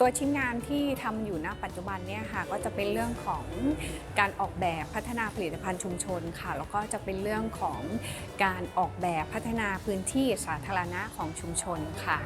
ตัวชิ้นงานที่ทำอยู่ณปัจจุบันเนี่ยค่ะก็จะเป็นเรื่องของการออกแบบพัฒนาผลิตภัณฑ์ชุมชนค่ะแล้วก็จะเป็นเรื่องของการออกแบบพัฒนาพื้นที่สาธารณะของชุมชนค่ะ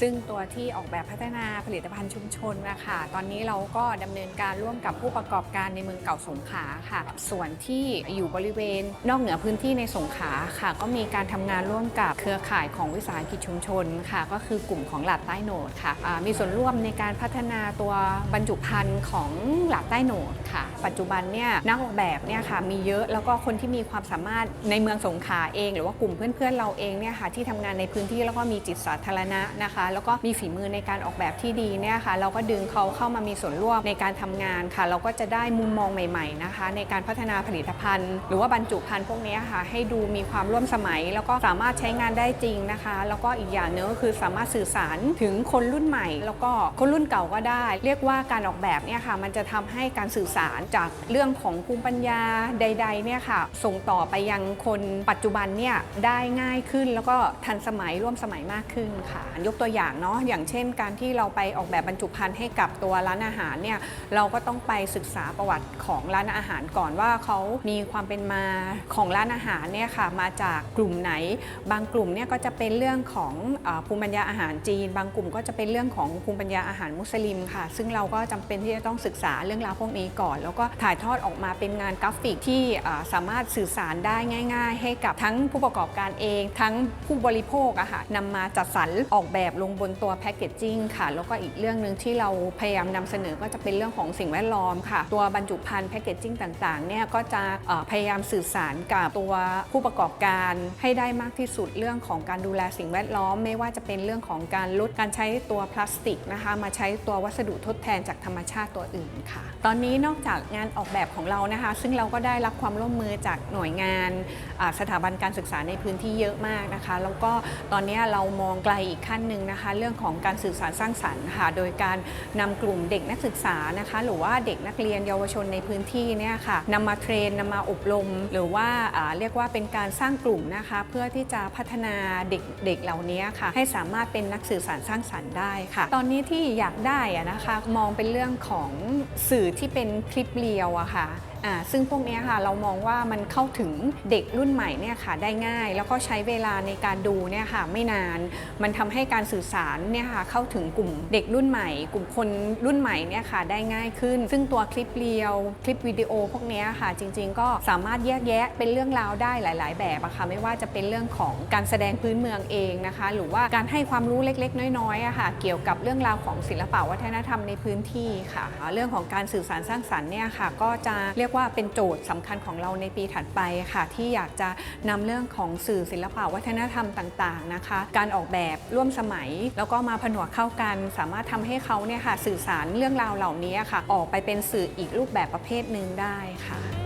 ซึ่งตัวที่ออกแบบพัฒนาผลิตภัณฑ์ชุมชนนะคะตอนนี้เราก็ดำเนินการร่วมกับผู้ประกอบการในเมืองเก่าสงขลาค่ะ ส่วนที่อยู่บริเวณนอกเหนือพื้นที่ในสงขลาค่ะ ก็มีการทำงานร่วมกับเครือข่ายของวิสาหกิจชุมชนค่ะ ก็คือกลุ่มของหลาดใต้โหนดค่ะมีส่วนร่วมในการพัฒนาตัวบรรจุภัณฑ์ของหลาดใต้โหนดค่ะ ปัจจุบันเนี่ยนักออกแบบเนี่ยค่ะมีเยอะแล้วก็คนที่มีความสามารถในเมืองสงขลาเอง หรือว่ากลุ่มเพื่อนๆเราเองเนี่ยค่ะที่ทำงานในพื้นที่แล้วก็มีจิตสาธารณะนะคะ แล้วก็มีฝีมือในการออกแบบที่ดีเนี่ยค่ะเราก็ดึงเขาเข้ามามีส่วนร่วมในการทำงานค่ะ เราก็จะได้มุมมองใหม่ๆนะคะ ในการพัฒนาผลิตภัณฑ์ หรือว่าบรรจุภัณฑ์พวกนี้ค่ะให้ดูมีความร่วมสมัย แล้วก็สามารถใช้งานได้จริงนะคะ แล้วก็อีกอย่างหนึงก็คือสามารถสื่อสารถึงคนรุ่นใหม่ แล้วก็คนรุ่นเก่าก็ได้ เรียกว่าการออกแบบเนี่ยค่ะมันจะทำให้การสื่อสารจากเรื่องของภูมิปัญญาใดๆเนี่ยค่ะส่งต่อไปยังคนปัจจุบันเนี่ยได้ง่ายขึ้น แล้วก็ทันสมัยร่วมสมัยมากขึ้นค่ะ ยกตัวอย่างเนาะอย่างเช่น การที่เราไปออกแบบบรรจุภัณฑ์ให้กับตัวร้านอาหารเนี่ยเราก็ต้องไปศึกษาประวัติของร้านอาหารก่อนว่าเขามีความเป็นมาของร้านอาหารเนี่ยค่ะมาจากกลุ่มไหน บางกลุ่มเนี่ยก็จะเป็นเรื่องของภูมิปัญญาอาหารจีน บางกลุ่มก็จะเป็นเรื่องของภูมิปัญญาอาหารมุสลิมค่ะ ซึ่งเราก็จำเป็นที่จะต้องศึกษาเรื่องราวพวกนี้ก่อน แล้วก็ถ่ายทอดออกมาเป็นงานกราฟิกที่สามารถสื่อสารได้ง่าย ๆ ให้กับทั้งผู้ประกอบการเอง ทั้งผู้บริโภคอะค่ะนำมาจัดสรรออกแบบลงบนตัวแพคเกจจิ้งค่ะ แล้วก็อีกเรื่องหนึ่งที่เราพยายามนำเสนอก็จะเป็นเรื่องของสิ่งแวดล้อมค่ะ ตัวบรรจุภัณฑ์แพคเกจจิ้งต่างๆเนี่ยก็จะพยายามสื่อสารกับตัวผู้ประกอบการให้ได้มากที่สุดเรื่องของการดูแลสิ่งแวดล้อม ไม่ว่าจะเป็นเรื่องของการลดการใช้ตัวพลาสติกนะคะมาใช้ช้ตัววัสดุทดแทนจากธรรมชาติตัวอื่นค่ะ ตอนนี้นอกจากงานออกแบบของเรานะคะ ซึ่งเราก็ได้รับความร่วมมือจากหน่วยงานสถาบันการศึกษาในพื้นที่เยอะมากนะคะ แล้วก็ตอนนี้เรามองไกลอีกขั้นหนึ่งนะคะ เรื่องของการสื่อสารสร้างสรรค์ค่ะโดยการนำกลุ่มเด็กนักศึกษานะคะ หรือว่าเด็กนักเรียนเยาวชนในพื้นที่เนี่ยค่ะนำมาเทรนนำมาอบรม หรือว่าอ่าเรียกว่าเป็นการสร้างกลุ่มนะคะ เพื่อที่จะพัฒนาเด็กเด็กเหล่านี้ค่ะ ให้สามารถเป็นนักสื่อสารสร้างสรรค์ได้ค่ะ ตอนนี้ที่อยากได้อะนะคะ มองเป็นเรื่องของสื่อที่เป็นคลิปเรียวอะค่ะ อ่าซึ่งพวกนี้ค่ะเรามองว่ามันเข้าถึงเด็กรุ่นใหม่เนี่ยค่ะได้ง่าย แล้วก็ใช้เวลาในการดูเนี่ยค่ะไม่นาน มันทำให้การสื่อสารเนี่ยค่ะเข้าถึงกลุ่มเด็กรุ่นใหม่ กลุ่มคนรุ่นใหม่เนี่ยค่ะได้ง่ายขึ้น ซึ่งตัวคลิปเรียวคลิปวิดีโอพวกนี้ค่ะจริง ๆ ก็สามารถแยกแยะเป็นเรื่องราวได้หลาย ๆ แบบอะค่ะไม่ว่าจะเป็นเรื่องของการแสดงพื้นเมืองเองนะคะ หรือว่าการให้ความรู้เล็ก ๆ น้อยๆอะค่ะเกี่ยวกับเรื่องราวของศิลปะวัฒนธรรมในพื้นที่ค่ะ เรื่องของการสื่อสารสร้างสรรค์เนี่ยค่ะก็จะเรียกว่าว่าเป็นโจทย์สำคัญของเราในปีถัดไปค่ะ ที่อยากจะนำเรื่องของสื่อศิลปะวัฒนธรรมต่างๆนะคะ การออกแบบร่วมสมัย แล้วก็มาผนวกเข้ากัน สามารถทำให้เขาเนี่ยค่ะสื่อสารเรื่องราวเหล่านี้ค่ะ ออกไปเป็นสื่ออีกรูปแบบประเภทหนึ่งได้ค่ะ